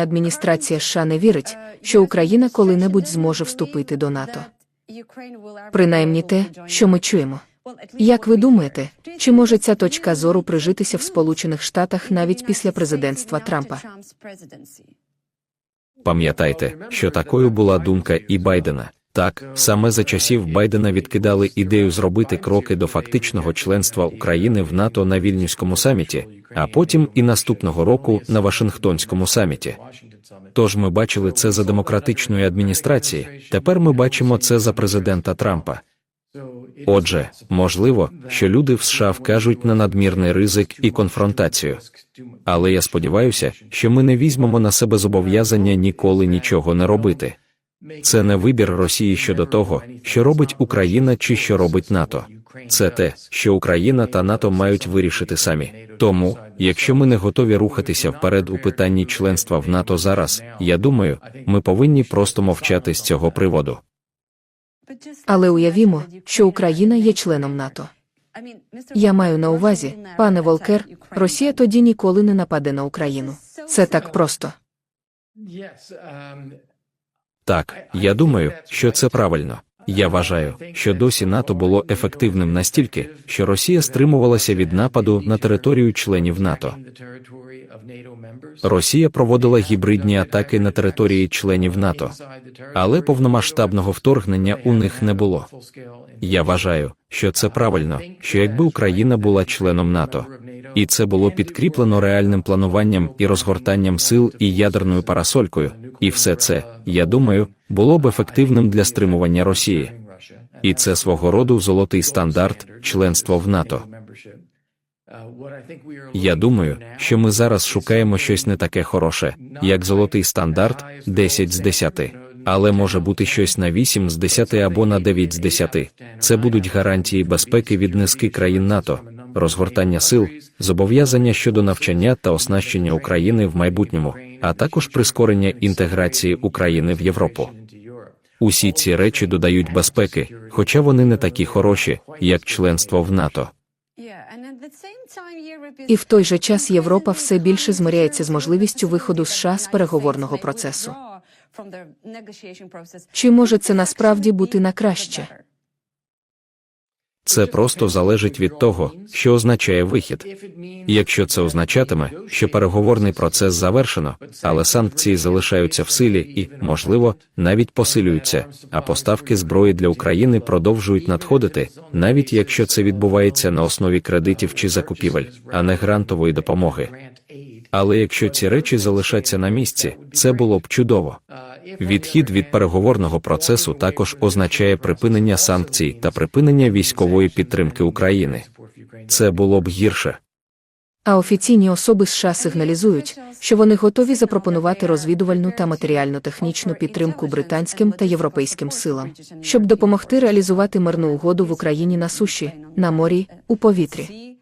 Адміністрація США не вірить, що Україна коли-небудь зможе вступити до НАТО. Принаймні те, що ми чуємо. Як ви думаєте, чи може ця точка зору прижитися в Сполучених Штатах навіть після президентства Трампа? Пам'ятайте, що такою була думка і Байдена. Так, саме за часів Байдена відкидали ідею зробити кроки до фактичного членства України в НАТО на Вільнюському саміті, а потім і наступного року на Вашингтонському саміті. Тож ми бачили це за демократичної адміністрації. Тепер ми бачимо це за президента Трампа. Отже, можливо, що люди в США вкажуть на надмірний ризик і конфронтацію. Але я сподіваюся, що ми не візьмемо на себе зобов'язання ніколи нічого не робити. Це не вибір Росії щодо того, що робить Україна чи що робить НАТО. Це те, що Україна та НАТО мають вирішити самі. Тому, якщо ми не готові рухатися вперед у питанні членства в НАТО зараз, я думаю, ми повинні просто мовчати з цього приводу. Але уявімо, що Україна є членом НАТО. Я маю на увазі, пане Волкер, Росія тоді ніколи не нападе на Україну. Це так просто. Так, я думаю, що це правильно. Я вважаю, що досі НАТО було ефективним настільки, що Росія стримувалася від нападу на територію членів НАТО. Росія проводила гібридні атаки на території членів НАТО, але повномасштабного вторгнення у них не було. Я вважаю, що це правильно, що якби Україна була членом НАТО, і це було підкріплено реальним плануванням і розгортанням сил і ядерною парасолькою, і все це, я думаю, було б ефективним для стримування Росії. І це свого роду золотий стандарт членства в НАТО. Я думаю, що ми зараз шукаємо щось не таке хороше, як золотий стандарт 10 з 10. Але може бути щось на 8 з 10 або на 9 з 10. Це будуть гарантії безпеки від низки країн НАТО, розгортання сил, зобов'язання щодо навчання та оснащення України в майбутньому, а також прискорення інтеграції України в Європу. Усі ці речі додають безпеки, хоча вони не такі хороші, як членство в НАТО. І в той же час Європа все більше змиряється з можливістю виходу США з переговорного процесу. Чи може це насправді бути на краще? Це просто залежить від того, що означає вихід. Якщо це означатиме, що переговорний процес завершено, але санкції залишаються в силі і, можливо, навіть посилюються, а поставки зброї для України продовжують надходити, навіть якщо це відбувається на основі кредитів чи закупівель, а не грантової допомоги. Але якщо ці речі залишаться на місці, це було б чудово. Відхід від переговорного процесу також означає припинення санкцій та припинення військової підтримки України. Це було б гірше. А офіційні особи США сигналізують, що вони готові запропонувати розвідувальну та матеріально-технічну підтримку британським та європейським силам, щоб допомогти реалізувати мирну угоду в Україні на суші, на морі, у повітрі.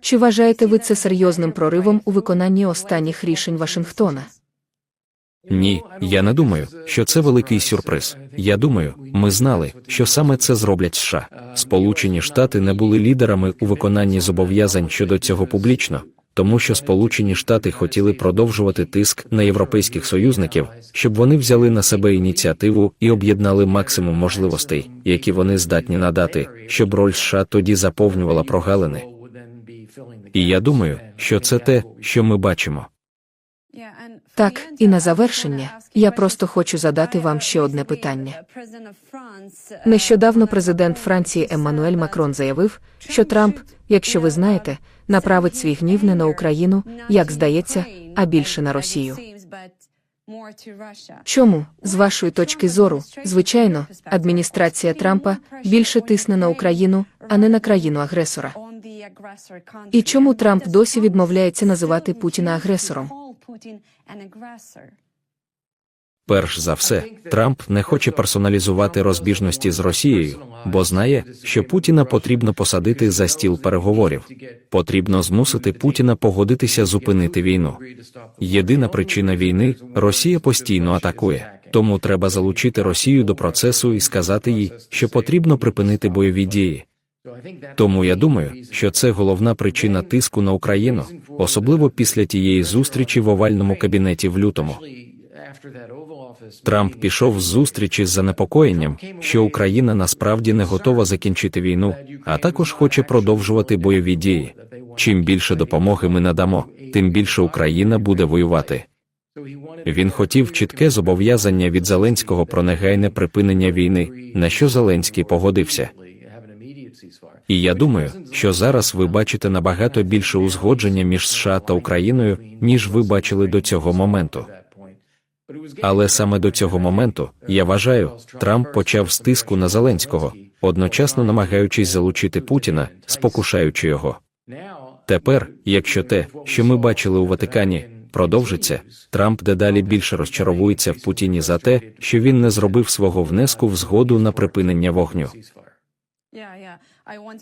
Чи вважаєте ви це серйозним проривом у виконанні останніх рішень Вашингтона? Ні, я не думаю, що це великий сюрприз. Я думаю, ми знали, що саме це зроблять США. Сполучені Штати не були лідерами у виконанні зобов'язань щодо цього публічно, тому що Сполучені Штати хотіли продовжувати тиск на європейських союзників, щоб вони взяли на себе ініціативу і об'єднали максимум можливостей, які вони здатні надати, щоб роль США тоді заповнювала прогалини. І я думаю, що це те, що ми бачимо. Так, і на завершення, я просто хочу задати вам ще одне питання. Нещодавно президент Франції Еммануель Макрон заявив, що Трамп, якщо ви знаєте, направить свій гнів не на Україну, як здається, а більше на Росію. Чому, з вашої точки зору, звичайно, адміністрація Трампа більше тисне на Україну, а не на країну агресора? І чому Трамп досі відмовляється називати Путіна агресором? Перш за все, Трамп не хоче персоналізувати розбіжності з Росією, бо знає, що Путіна потрібно посадити за стіл переговорів. Потрібно змусити Путіна погодитися зупинити війну. Єдина причина війни Росія постійно атакує. Тому треба залучити Росію до процесу і сказати їй, що потрібно припинити бойові дії. Тому я думаю, що це головна причина тиску на Україну, особливо після тієї зустрічі в овальному кабінеті в лютому. Трамп пішов з зустрічі з занепокоєнням, що Україна насправді не готова закінчити війну, а також хоче продовжувати бойові дії. Чим більше допомоги ми надамо, тим більше Україна буде воювати. Він хотів чітке зобов'язання від Зеленського про негайне припинення війни, на що Зеленський погодився. І я думаю, що зараз ви бачите набагато більше узгодження між США та Україною, ніж ви бачили до цього моменту. Але саме до цього моменту, я вважаю, Трамп почав з тиску на Зеленського, одночасно намагаючись залучити Путіна, спокушаючи його. Тепер, якщо те, що ми бачили у Ватикані, продовжиться, Трамп дедалі більше розчаровується в Путіні за те, що він не зробив свого внеску в згоду на припинення вогню.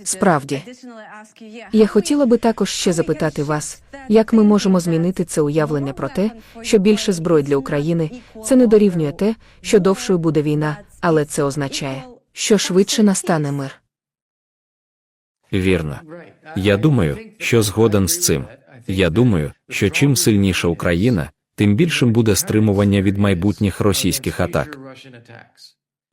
Справді. Я хотіла би також ще запитати вас, як ми можемо змінити це уявлення про те, що більше зброї для України це не дорівнює те, що довшою буде війна, але це означає, що швидше настане мир. Вірно. Я думаю, що згоден з цим. Я думаю, що чим сильніша Україна, тим більшим буде стримування від майбутніх російських атак.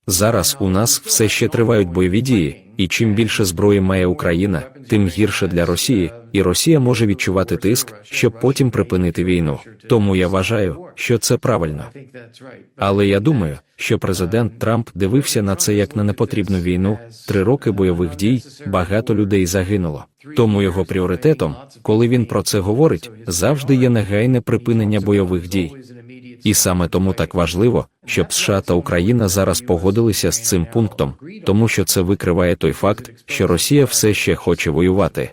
Зараз у нас все ще тривають бойові дії, і чим більше зброї має Україна, тим гірше для Росії, і Росія може відчувати тиск, щоб потім припинити війну. Тому я вважаю, що це правильно. Але я думаю, що президент Трамп дивився на це як на непотрібну війну. Три роки бойових дій, багато людей загинуло. Тому його пріоритетом, коли він про це говорить, завжди є негайне припинення бойових дій. І саме тому так важливо, щоб США та Україна зараз погодилися з цим пунктом, тому що це викриває той факт, що Росія все ще хоче воювати.